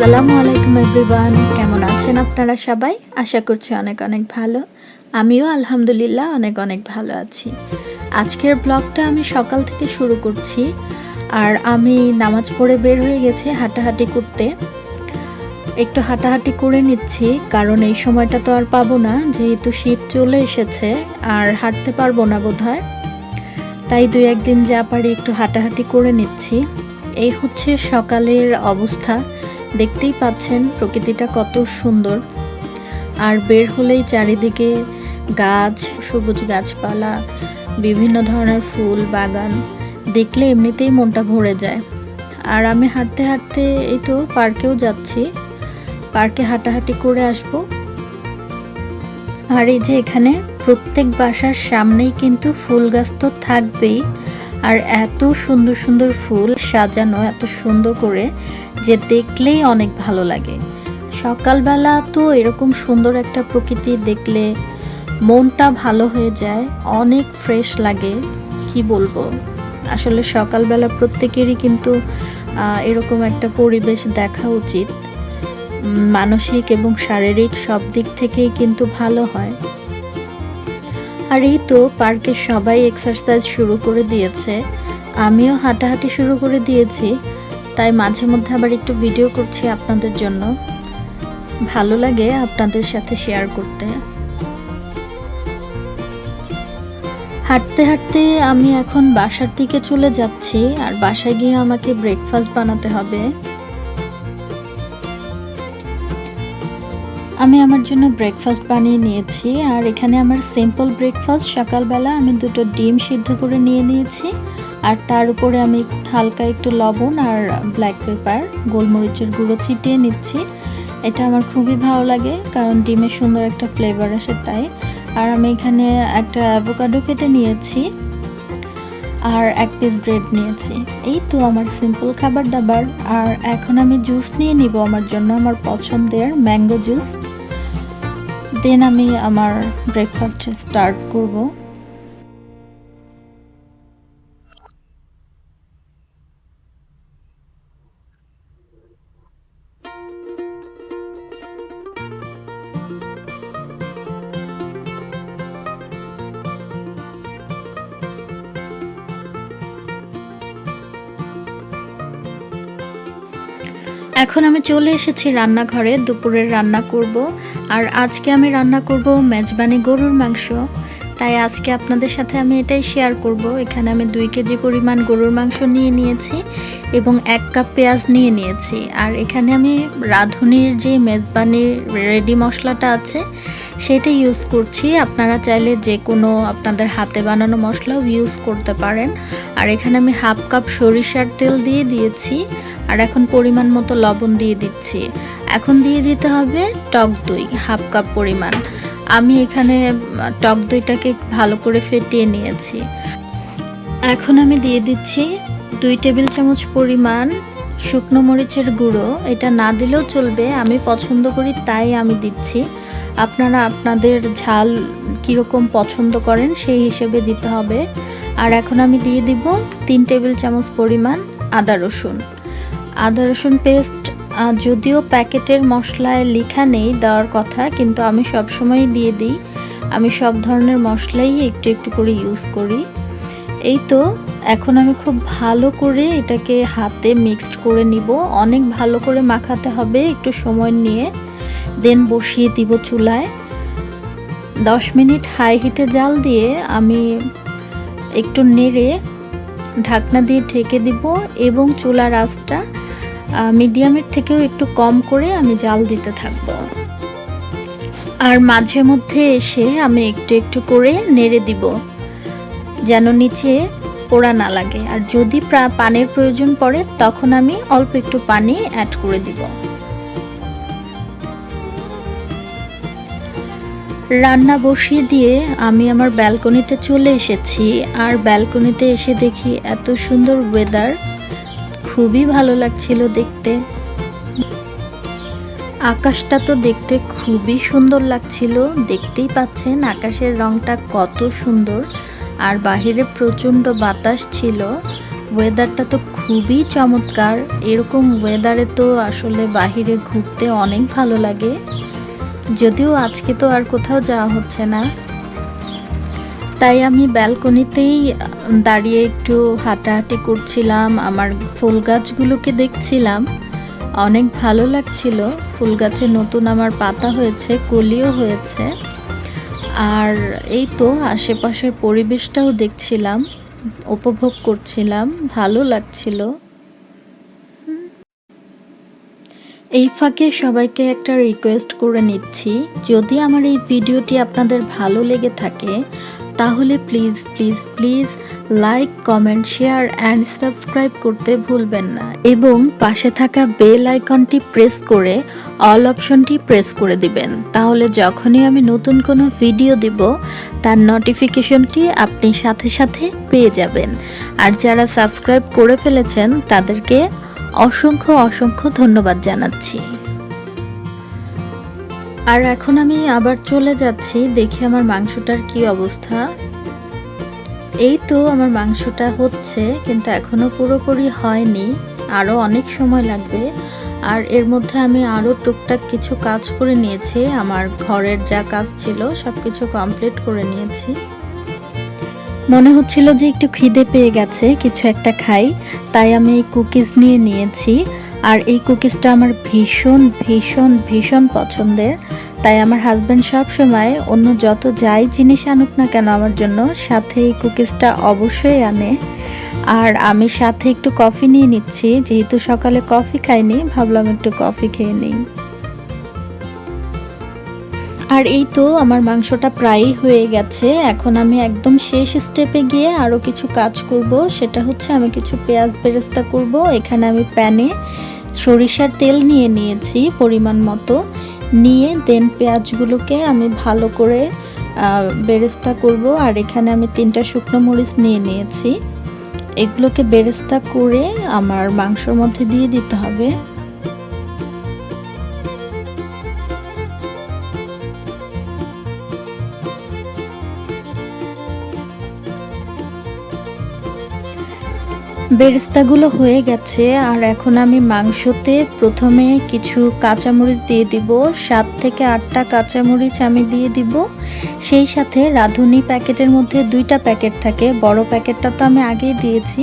আসসালামু আলাইকুম এভরিওয়ান। কেমন আছেন আপনারা সবাই? আশা করছি অনেক অনেক ভালো। আমিও আলহামদুলিল্লাহ অনেক অনেক ভালো আছি। আজকের ব্লগটা আমি সকাল থেকে শুরু করছি। আর আমি নামাজ পড়ে বের হয়ে গেছি হাঁটাহাঁটি করতে। একটু হাঁটাহাঁটি করে নিচ্ছি, কারণ এই সময়টা তো আর পাবো না, যেহেতু শীত চলে এসেছে, আর হাঁটতে পারব না বোধ হয় তাই দুই একদিন যা পারি একটু হাঁটাহাঁটি করে নিচ্ছি। এই হচ্ছে সকালের অবস্থা। দেখতেই পাচ্ছেন প্রকৃতিটা কত সুন্দর। আর বের হলেই চারিদিকে গাছ, সবুজ গাছপালা, বিভিন্ন ধরনের ফুল, বাগান। দেখলে এমনিতেই মনটা ভরে যায়। আর আমি হাঁটতে হাঁটতে এই তো পার্কেও যাচ্ছি। পার্কে হাঁটাহাঁটি করে আসব। আর এই যে এখানে প্রত্যেক বাসার সামনেই কিন্তু ফুল গাছ তো থাকবেই। আর এত সুন্দর সুন্দর ফুল সাজানো, এত সুন্দর করে যে দেখলেই অনেক ভালো লাগে। সকালবেলা তো এরকম সুন্দর একটা প্রকৃতি দেখলে মনটা ভালো হয়ে যায়, অনেক ফ্রেশ লাগে, কি বলব? আসলে সকালবেলা প্রত্যেকেরই কিন্তু এরকম একটা পরিবেশ দেখা উচিত। মানসিক এবং শারীরিক সব দিক থেকেই কিন্তু ভালো হয়। আর এই তো পার্কে সবাই এক্সারসাইজ শুরু করে দিয়েছে। আমিও হাঁটাহাঁটি শুরু করে দিয়েছি। তাই মাঝে মধ্যে আবার একটু ভিডিও করছি আপনাদের জন্য। ভালো লাগে আপনাদের সাথে শেয়ার করতে। হাঁটতে হাঁটতে আমি এখন বাসার দিকে চলে যাচ্ছি, আর বাসায় গিয়ে আমাকে ব্রেকফাস্ট বানাতে হবে। আমি আমার জন্য ব্রেকফাস্ট বানিয়ে নিয়েছি আর এখানে আমার সিম্পল ব্রেকফাস্ট সকালবেলা আমি দুটো ডিম সিদ্ধ করে নিয়ে নিয়েছি আর তার উপরে আমি হালকা একটু লবণ আর ব্ল্যাক পেপার গোলমরিচের গুঁড়ো ছিটিয়ে নিচ্ছি। এটা আমার খুবই ভালো লাগে কারণ ডিমের সুন্দর একটা ফ্লেভার আসে তাই। আর আমি এখানে একটা অ্যাভোকাডো কেটে নিয়েছি আর এক পিস ব্রেড নিয়েছি। এই তো আমার সিম্পল খাবার দাবার। আর এখন আমি জুস নিয়ে নিব আমার জন্য আমার পছন্দের ম্যাঙ্গো জুস দেন আমি আমার ব্রেকফাস্ট স্টার্ট করব। এখন আমি চলে এসেছি রান্নাঘরে, দুপুরের রান্না করব। আর আজকে আমি রান্না করব মেজবানি গরুর মাংস। তাই আজকে আপনাদের সাথে আমি এটাই শেয়ার করব। এখানে আমি দুই কেজি পরিমাণ গরুর মাংস নিয়ে নিয়েছি এবং এক কাপ পেঁয়াজ নিয়ে নিয়েছি। আর এখানে আমি রাঁধুনির যে মেজবানির রেডি মশলাটা আছে সেটা ইউজ করছি। আপনারা চাইলে যে কোনো আপনাদের হাতে বানানো মশলাও ইউজ করতে পারেন। আর এখানে আমি হাফ কাপ সরিষার তেল দিয়ে দিয়েছি। আর এখন পরিমাণ মতো লবণ দিয়ে দিচ্ছি। এখন দিয়ে দিতে হবে টক দই হাফ কাপ পরিমাণ। আমি এখানে টক দইটাকে ভালো করে ফেটিয়ে নিয়েছি। এখন আমি দিয়ে দিচ্ছি দুই টেবিল চামচ পরিমাণ শুকনো মরিচের গুঁড়ো, এটা না দিলেও চলবে, আমি পছন্দ করি, তাই আমি দিচ্ছি। আপনারা আপনাদের ঝাল কীরকম পছন্দ করেন, সেই হিসেবে দিতে হবে। আর এখন আমি দিয়ে দিব তিন টেবিল চামচ পরিমাণ আদা রসুন। আদা রসুন পেস্ট যদিও প্যাকেটের মশলায় লেখা নেই দেওয়ার কথা, কিন্তু আমি সবসময় দিয়ে দিই। আমি সব ধরনের মশলাই একটু একটু করে ইউজ করি। এই তো এখন আমি খুব ভালো করে এটাকে হাতে মিক্সড করে নিব। অনেক ভালো করে মাখাতে হবে, একটু সময় নিয়ে। দেন বসিয়ে দিব চুলায়। দশ মিনিট হাই হিটে জাল দিয়ে আমি একটু নেড়ে ঢাকনা দিয়ে ঢেকে দিব এবং চুলার আঁচটা মিডিয়ামের থেকেও একটু কম করে আমি জাল দিতে থাকব। আর মাঝে মধ্যে এসে আমি একটু একটু করে নেড়ে দিব, যেন নিচে পোড়া না লাগে। আর যদি পানির প্রয়োজন পড়ে, তখন আমি অল্প একটু পানি অ্যাড করে দিব। রান্না বসিয়ে দিয়ে আমি আমার ব্যালকনিতে চলে এসেছি। আর ব্যালকনিতে এসে দেখি এত সুন্দর ওয়েদার খুবই ভালো লাগছিল দেখতে। আকাশটা তো দেখতে খুবই সুন্দর লাগছিল। দেখতেই পাচ্ছেন আকাশের রংটা কত সুন্দর। আর বাহিরে প্রচণ্ড বাতাস ছিল। ওয়েদারটা তো খুবই চমৎকার। এরকম ওয়েদারে তো আসলে বাহিরে ঘুরতে অনেক ভালো লাগে। যদিও আজকে তো আর কোথাও যাওয়া হচ্ছে না। তাই আমি ব্যালকনিতেই দাঁড়িয়ে একটু হাঁটাহাঁটি করছিলাম, আমার ফুল গাছগুলোকে দেখছিলাম। অনেক ভালো লাগছিল। ফুল গাছে নতুন আমার পাতা হয়েছে, কলিও হয়েছে। আর এই তো আশেপাশের পরিবেশটাও দেখছিলাম, উপভোগ করছিলাম, ভালো লাগছিল। এই ফাঁকে সবাইকে একটা রিকোয়েস্ট করে নিচ্ছি, যদি আমার এই ভিডিওটি আপনাদের ভালো লেগে থাকে তাহলে please please please like comment share and subscribe করতে ভুলবেন না। এবং পাশে থাকা বেল আইকনটি প্রেস করে অল অপশনটি প্রেস করে দিবেন। তাহলে যখনই আমি নতুন কোনো ভিডিও দিব, তার নোটিফিকেশনটি আপনি সাথে সাথে পেয়ে যাবেন। আর যারা সাবস্ক্রাইব করে ফেলেছেন, তাদেরকে অসংখ্য অসংখ্য ধন্যবাদ জানাচ্ছি। আর এখন আমি আবার চলে যাচ্ছি, দেখি আমার মাংসটার কি অবস্থা। এই তো আমার মাংসটা হচ্ছে, কিন্তু এখনও পুরোপুরি হয়নি আরও অনেক সময় লাগবে। আর এর মধ্যে আমি আরও টুকটাক কিছু কাজ করে নিয়েছি, আমার ঘরের যা কাজ ছিল সব কিছু কমপ্লিট করে নিয়েছি। মনে হচ্ছিল যে একটু খিদে পেয়ে গেছে, কিছু একটা খাই, তাই আমি কুকিজ নিয়ে নিয়েছি। আর এই কুকিজটা আমার ভীষণ ভীষণ ভীষণ পছন্দের। তাই আমার হাজব্যান্ড সব সময় অন্য যত যাই জিনিস আনুক না কেন আমার জন্য, সাথে এই কুকিজটা অবশ্যই আনে। আর আমি সাথে একটু কফি নিয়ে নিচ্ছি, যেহেতু সকালে কফি খাইনি, ভাবলাম একটু কফি খেয়ে নিই। আর এই তো আমার মাংসটা প্রায়ই হয়ে গেছে। এখন আমি একদম শেষ স্টেপে গিয়ে আরও কিছু কাজ করব। সেটা হচ্ছে আমি কিছু পেঁয়াজ বেরেস্তা করব। এখানে আমি প্যানে সরিষার তেল নিয়ে নিয়েছি পরিমাণ মতো। নিয়ে দেন পেঁয়াজগুলোকে আমি ভালো করে বেরেস্তা করব। আর এখানে আমি তিনটা শুকনো মরিচ নিয়ে নিয়েছি। এগুলোকে বেরেস্তা করে আমার মাংসর মধ্যে দিয়ে দিতে হবে। বেরেস্তাগুলো হয়ে গেছে, আর এখন আমি মাংসতে প্রথমে কিছু কাঁচামরিচ দিয়ে দিব, সাত থেকে আটটা কাঁচামরিচ আমি দিয়ে দিব। সেই সাথে রাঁধুনি প্যাকেটের মধ্যে দুইটা প্যাকেট থাকে, বড় প্যাকেটটা তো আমি আগেই দিয়েছি,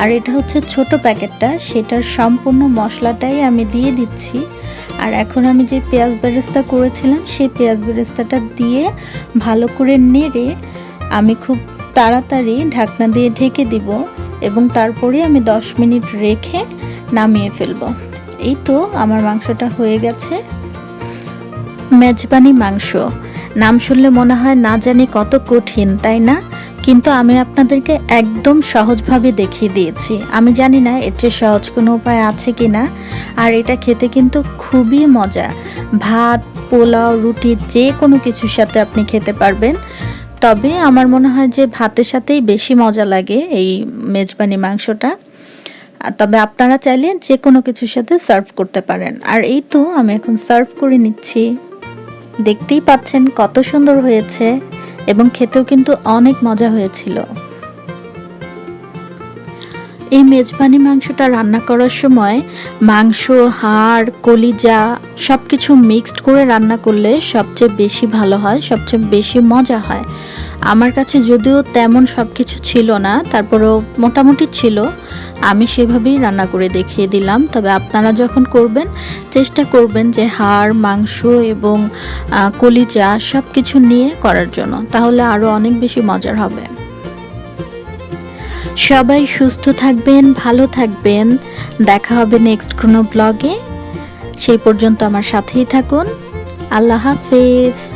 আর এটা হচ্ছে ছোট প্যাকেটটা, সেটার সম্পূর্ণ মশলাটাই আমি দিয়ে দিচ্ছি। আর এখন আমি যে পেঁয়াজ বেরেস্তা করেছিলাম, সেই পেঁয়াজ বেরেস্তাটা দিয়ে ভালো করে নেড়ে আমি খুব তাড়াতাড়ি ঢাকনা দিয়ে ঢেকে দিব। এবং তারপরে আমি 10 মিনিট রেখে নামিয়ে ফেলব। এই তো আমার মাংসটা হয়ে গেছে। মেজবানি মাংস। নাম শুনলে মনে হয় না জানি কত কঠিন, তাই না? কিন্তু আমি আপনাদেরকে একদম সহজভাবে দেখিয়ে দিয়েছি। আমি জানি না এর চেয়ে সহজ কোনো উপায় আছে কি না আর এটা খেতে কিন্তু খুবই মজা। ভাত, পোলাও, রুটি, যে কোনো কিছুর সাথে আপনি খেতে পারবেন। তবে আমার মনে হয় যে ভাতের সাথেই বেশি মজা লাগে এই মেজবানি মাংসটা। তবে আপনারা চাইলে যে কোনো কিছুর সাথে সার্ভ করতে পারেন। আর এই তো আমি এখন সার্ভ করে নিচ্ছি। দেখতেই পাচ্ছেন কত সুন্দর হয়েছে এবং খেতেও কিন্তু অনেক মজা হয়েছিল। এই মেজবানি মাংসটা রান্না করার সময় মাংস, হাড়, কলিজা সব কিছু মিক্সড করে রান্না করলে সবচেয়ে বেশি ভালো হয়, সবচেয়ে বেশি মজা হয়। আমার কাছে যদিও তেমন সব কিছু ছিল না, তারপরেও মোটামুটি ছিল। আমি সেভাবেই রান্না করে দেখিয়ে দিলাম। তবে আপনারা যখন করবেন, চেষ্টা করবেন যে হাড়, মাংস এবং কলিজা সব কিছু নিয়ে করার জন্য। তাহলে আরও অনেক বেশি মজার হবে। সবাই সুস্থ থাকবেন, ভালো থাকবেন। দেখা হবে নেক্সট কোনো ব্লগে সেই পর্যন্ত আমার সাথেই থাকুন। আল্লাহ হাফেজ।